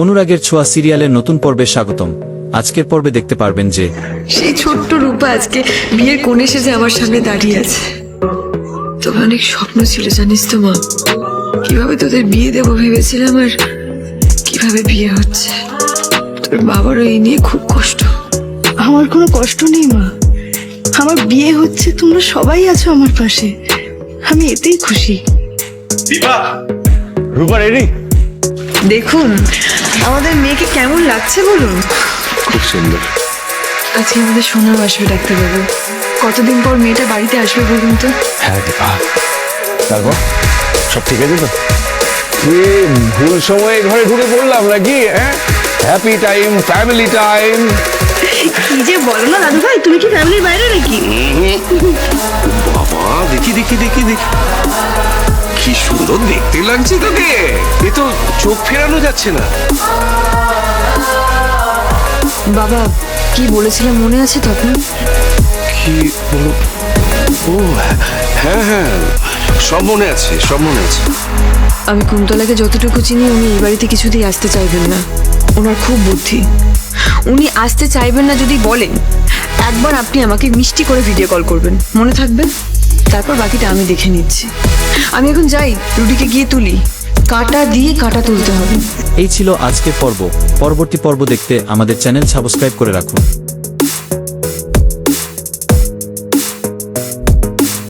অনুরাগের ছোঁয়া সিরিয়ালের নতুন পর্বে স্বাগতম। আজকের পর্বে দেখতে পারবেন যে সেই ছোট্ট রূপা আজকে বিয়ের কোণে সেজে আমার সামনে দাঁড়িয়ে আছে। তবে অনেক স্বপ্ন ছিল জানিস তো মা। কীভাবে তোদের বিয়ে দেবো ভেবেছিলাম আর কীভাবে বিয়ে হচ্ছে? তোর বাবারও এই নিয়ে খুব কষ্ট। আমার কোনো কষ্ট নেই মা। আমার বিয়ে হচ্ছে তোমরা সবাই আছো আমার পাশে। আমি এতেই খুশি। দীপা রূপা রেডি? দেখুন আমাদের মেয়েকে কেমন লাগছে বলুন? খুব সুন্দর। আজকে আমাদের সোনাও আসবে ডাক্তারবাবু কতদিন পর মেয়েটা বাড়িতে আসবে বলুন তো? হ্যাঁ দীপা। তারপর? সব ঠিক আছে তো? কি ভুল সময়ে ঘরে ঢুকে পড়লাম নাকি হ্যাঁ? হ্যাপি টাইম ফ্যামিলি টাইম কি যে বলো না দাদু ভাই তুমি কি ফ্যামিলির বাইরে নাকি? বাবা দেখি দেখি দেখি দেখি। কি সুন্দর দেখতে লাগছে তোকে। এ তো চোখ ফেরানো যাচ্ছে না। বাবা কি বলেছিলাম মনে আছে তখন? কি বলো? ও হ্যাঁ হ্যাঁ সব মনে আছে সব মনে আছে। আমি কুন্তলাকে যতটুকু চিনি উনি এই বাড়িতে কিছুতেই আসতে চাইবেন না। ওনার খুব বুদ্ধি। উনি আসতে চাইবেন না যদি বলেন একবার আপনি আমাকে মিষ্টি করে ভিডিও কল করবেন। মনে থাকবে? তারপর বাকিটা আমি দেখে নিচ্ছি। আমি এখন যাই রুটিকে গিয়ে তুলি। কাটা দিয়ে কাটা তুলতে হবে। এই ছিল আজকের পর্ব। পরবর্তী পর্ব দেখতে আমাদের চ্যানেল সাবস্ক্রাইব করে রাখুন।